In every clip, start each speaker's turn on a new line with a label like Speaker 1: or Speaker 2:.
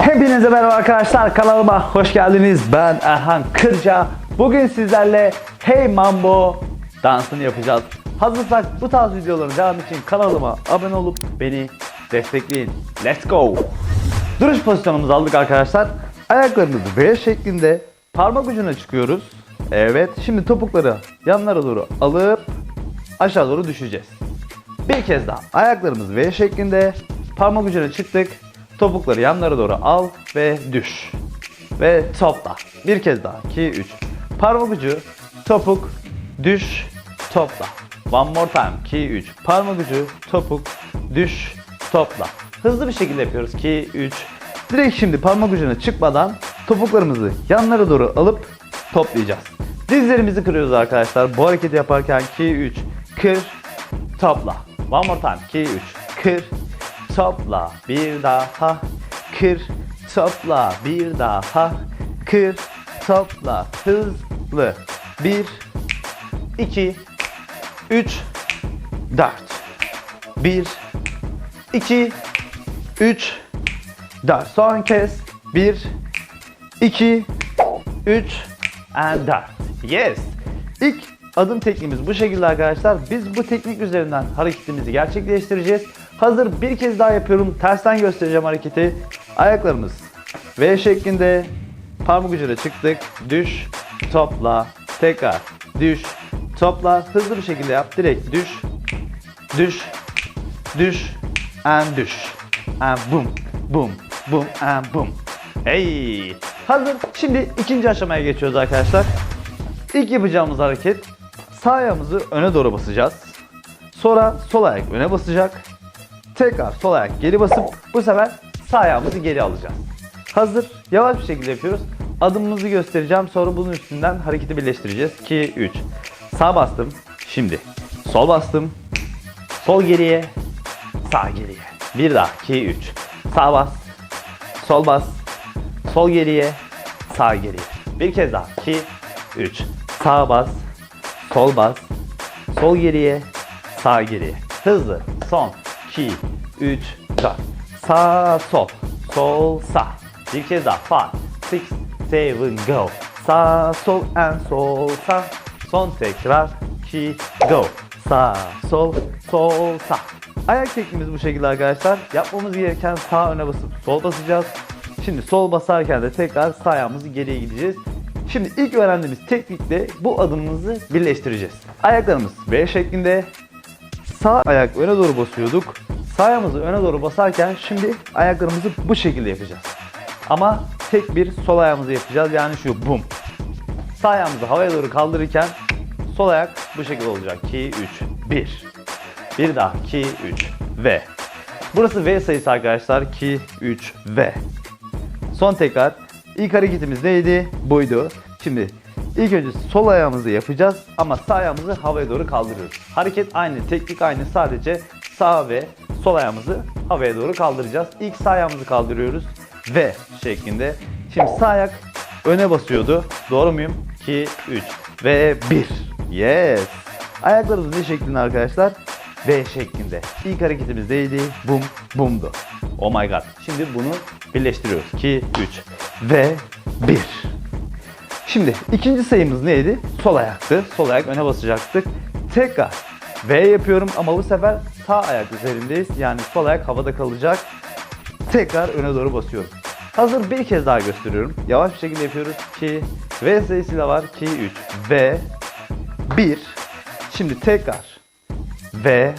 Speaker 1: Hepinize merhaba arkadaşlar kanalıma hoş geldiniz. Ben Erhan Kırca. Bugün sizlerle Hey Mambo dansını yapacağız. Hazırsak bu tarz videoların devamı için kanalıma abone olup beni destekleyin. Let's go! Duruş pozisyonumuzu aldık arkadaşlar. Ayaklarımızı V şeklinde parmak ucuna çıkıyoruz. Evet şimdi topukları yanlara doğru alıp aşağı doğru düşeceğiz. Bir kez daha ayaklarımız V şeklinde parmak ucuna çıktık. Topukları yanlara doğru al ve düş. Ve topla. Bir kez daha. 2 3. Parmak ucu, topuk, düş, topla. One more time. 2 3. Parmak ucu, topuk, düş, topla. Hızlı bir şekilde yapıyoruz. 2 3. Direkt şimdi parmak ucuna çıkmadan topuklarımızı yanlara doğru alıp toplayacağız. Dizlerimizi kırıyoruz arkadaşlar. Bu hareketi yaparken 2 3 kır, topla. One more time. 2 3 kır, topla. Bir daha kır, topla. Bir daha kır, topla. Hızlı. 1 2 3 4 1 2 3 4 Son kez 1 2 3 and 4 Yes İlk adım tekniğimiz bu şekilde arkadaşlar. Biz bu teknik üzerinden hareketimizi gerçekleştireceğiz. Hazır bir kez daha yapıyorum. Tersten göstereceğim hareketi. Ayaklarımız V şeklinde parmak ucuna çıktık. Düş, topla, tekrar düş, topla. Hızlı bir şekilde yap. Direkt düş, düş, düş, and düş. And boom, boom, boom, and boom. Hey! Hazır. Şimdi ikinci aşamaya geçiyoruz arkadaşlar. İlk yapacağımız hareket sağ ayağımızı öne doğru basacağız. Sonra sol ayak öne basacak. Tekrar sol ayak geri basıp bu sefer sağ ayağımızı geri alacağız. Hazır. Yavaş bir şekilde yapıyoruz. Adımımızı göstereceğim. Sonra bunun üstünden hareketi birleştireceğiz. 2 3. Sağ bastım. Şimdi sol bastım. Sol geriye, sağ geriye. Bir daha 2 3. Sağ bas. Sol bas. Sol geriye, sağ geriye. Bir kez daha 2 3. Sağ bas. Sol bas. Sol geriye, sağ geriye. Hızlı. Son 2 3 4. Sağ sol. Sol sağ. Bir kez daha 5 6 7 go. Sağ sol and sol sağ. Son tekrar 2 go. Sağ sol sol sağ. Ayak tekniğimiz bu şekilde arkadaşlar. Yapmamız gereken sağ öne basıp sol basacağız. Şimdi sol basarken de tekrar sağ ayağımızı geriye gideceğiz. Şimdi ilk öğrendiğimiz teknikle bu adımımızı birleştireceğiz. Ayaklarımız V şeklinde. Sağ ayak öne doğru basıyorduk. Sağ öne doğru basarken şimdi ayaklarımızı bu şekilde yapacağız. Ama tek bir sol ayağımızı yapacağız. Yani şu bum. Sağ ayağımızı havaya doğru kaldırırken sol ayak bu şekilde olacak. 2 3 1. Bir daha 2 3 ve. Burası V sayısı arkadaşlar. 2 3 ve. Son tekrar. İlk hareketimiz neydi? Buydu. Şimdi ilk önce sol ayağımızı yapacağız ama sağ ayağımızı havaya doğru kaldırıyoruz. Hareket aynı, teknik aynı. Sadece sağ ve sol ayağımızı havaya doğru kaldıracağız. İlk sağ ayağımızı kaldırıyoruz ve şeklinde. Şimdi sağ ayak öne basıyordu. Doğru muyum? 2 3 ve 1. Yes. Ayaklarımız ne şeklinde arkadaşlar? V şeklinde. İlk hareketimiz neydi? Bum bumdu. Oh my god. Şimdi bunu birleştiriyoruz. 2 3 ve 1. Şimdi ikinci sayımız neydi? Sol ayaktı. Sol ayak öne basacaktık. Tekrar V yapıyorum ama bu sefer sağ ayak üzerindeyiz. Yani sol ayak havada kalacak. Tekrar öne doğru basıyorum. Hazır bir kez daha gösteriyorum. Yavaş bir şekilde yapıyoruz. 2 V sayısıyla var. 2 3 V 1 Şimdi tekrar V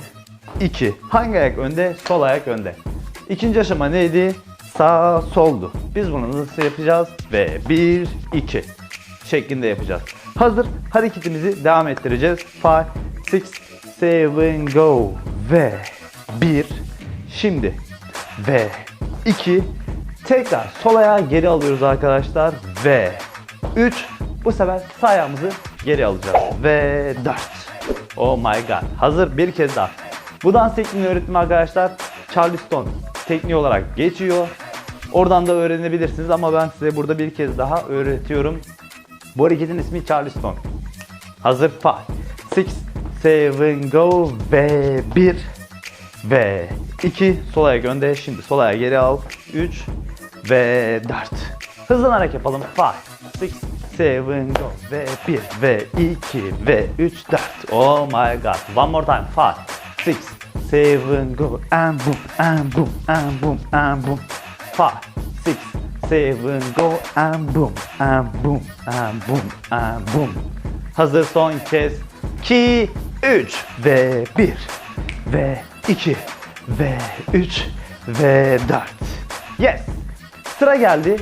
Speaker 1: 2 Hangi ayak önde? Sol ayak önde. İkinci aşama neydi? Sağ soldu. Biz bunu nasıl yapacağız? Ve 1 2 şeklinde yapacağız. Hazır hareketimizi devam ettireceğiz. 5 6 7 go ve 1 şimdi ve 2 tekrar sol ayağı geri alıyoruz arkadaşlar ve 3 bu sefer sağ ayağımızı geri alacağız ve 4 Oh my god. Hazır bir kez daha. Bu dans tekniğini öğrettim arkadaşlar. Charleston tekniği olarak geçiyor. Oradan da öğrenebilirsiniz ama ben size burada bir kez daha öğretiyorum. Bu hareketin ismi Charleston. Hazır 5, 6, seven go ve 1 ve 2 sol ayak önde şimdi sol ayağı geri al. 3 ve 4 hızlanarak yapalım. 5 6 7 go ve 1 ve 2 ve 3 4 oh my god. One more time. 5 6 7 go. And boom and boom and boom and boom 5 6 7 go and boom and boom and boom and boom. Hazır son kez. 2 3 ve 1 ve 2 ve 3 ve 4 Yes. Sıra geldi.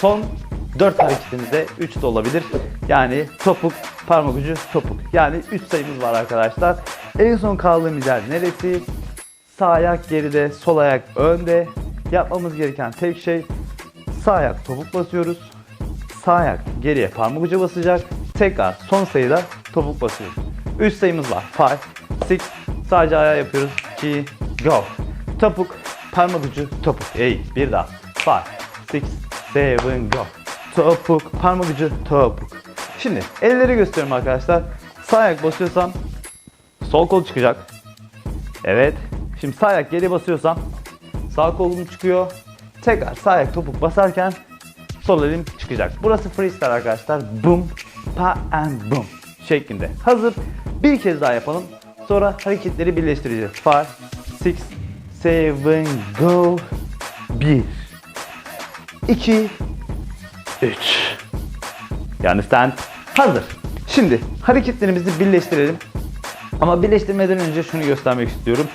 Speaker 1: Son 4 hareketimize. 3 de olabilir. Yani topuk parmak ucu topuk. Yani 3 sayımız var arkadaşlar. En son kaldığımız yer neresi? Sağ ayak geride sol ayak önde Yapmamız gereken tek şey Sağ ayak topuk basıyoruz Sağ ayak geriye parmak ucu basacak. Tekrar son sayıda topuk basıyoruz. 3 sayımız var. 5, 6, sadece ayağı yapıyoruz. 2, go. Topuk, parmak ucu, topuk. Ey, bir daha. 5, 6, 7, go. Topuk, parmak ucu, topuk. Şimdi elleri gösteriyorum arkadaşlar. Sağ ayak basıyorsam sol kol çıkacak. Evet. Şimdi sağ ayak geri basıyorsam sağ kolum çıkıyor. Tekrar sağ ayak topuk basarken sol elim çıkacak. Burası freestyle arkadaşlar. Boom, pa and boom şeklinde. Hazır. Bir kez daha yapalım. Sonra hareketleri birleştireceğiz. 5, 6, 7, go. 1, 2, 3. Yani stand hazır. Şimdi hareketlerimizi birleştirelim. Ama birleştirmeden önce şunu göstermek istiyorum.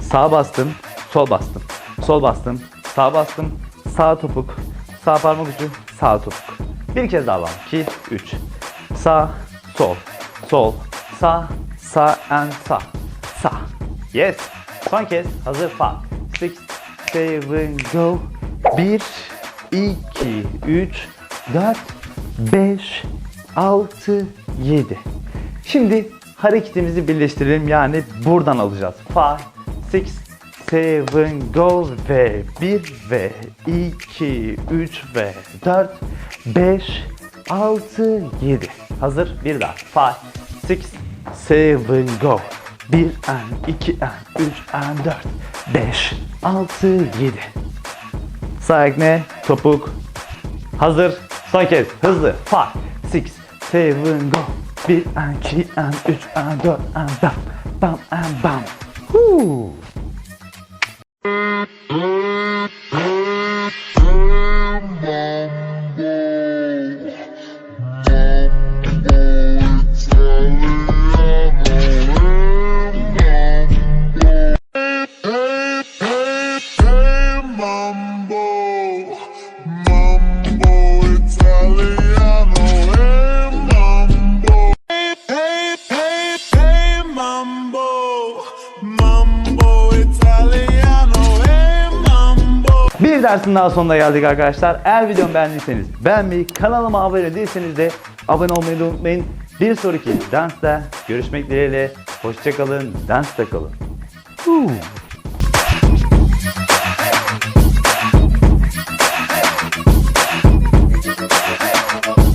Speaker 1: Sağ bastım, sol bastım. Sol bastım, sağ bastım, sağ topuk, sağ parmak ucu, sağ topuk. Bir kez daha var. 2, 3. Sağ, sol, sol, sağ, sağ and sağ. Sağ. Yes. Son kez hazır. 5, 6, 7, go. 1, 2, 3, 4, 5, 6, 7. Şimdi hareketimizi birleştirelim yani buradan alacağız. 5, 6, 7, go ve 1 ve 2, 3 ve 4, 5, 6, 7. Hazır bir daha. 5, 6, 7, go. 1 and 2 and 3 and 4, 5, 6, 7. Sağ ne? Topuk. Hazır. Son kez. Hızlı. 5, 6, 7, go. 1 and 2 and 3 and 4 and bam. Bam and bam. Woo. Dersin daha sonuna geldik arkadaşlar. Eğer videomu beğendiyseniz beğenmeyi, kanalıma abone değilseniz de abone olmayı unutmayın. Bir sonraki dansta görüşmek dileğiyle. Hoşçakalın, dansta kalın. Huu.